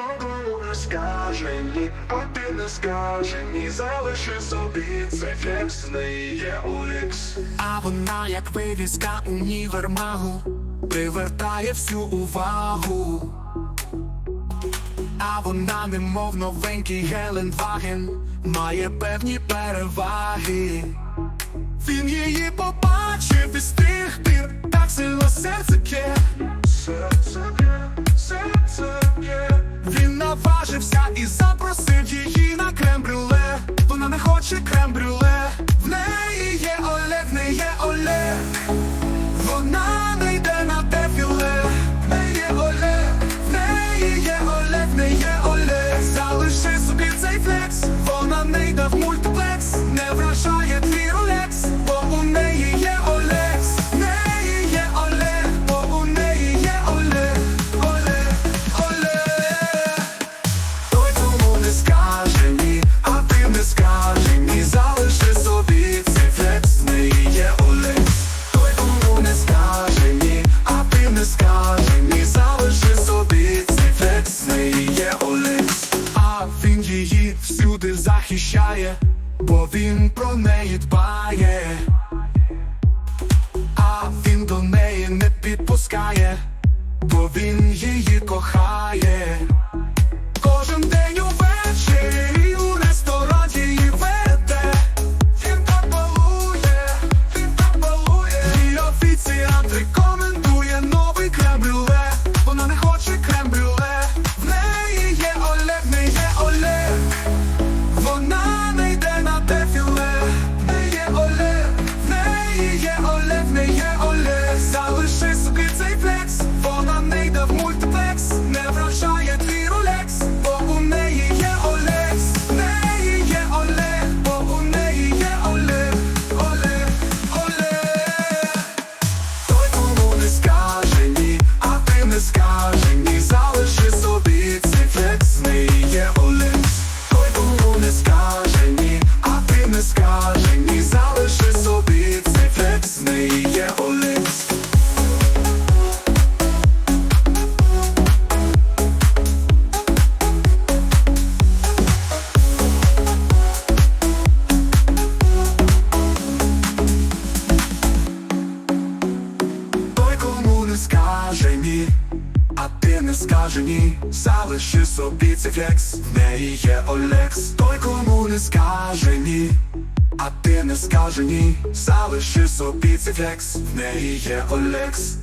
Тому не скаже ні, а ти не скаже ні, залиши собі це фекс не є улікс. А вона, як вивізка нівермагу, привертає всю увагу. А вона, немов новенький Гелендваген, має певні переваги. Він її побачив із тих пір, так сильно серце. Наше крамбрю. захищає, бо він про неї дбає, а він до неї не підпускає, бо він її кохає. не скаже ні, залиши собі цей флекс В неї є Олекс, той кому не скаже ні, а ти не скаже ні, залиши собі цей флекс В неї є Олекс.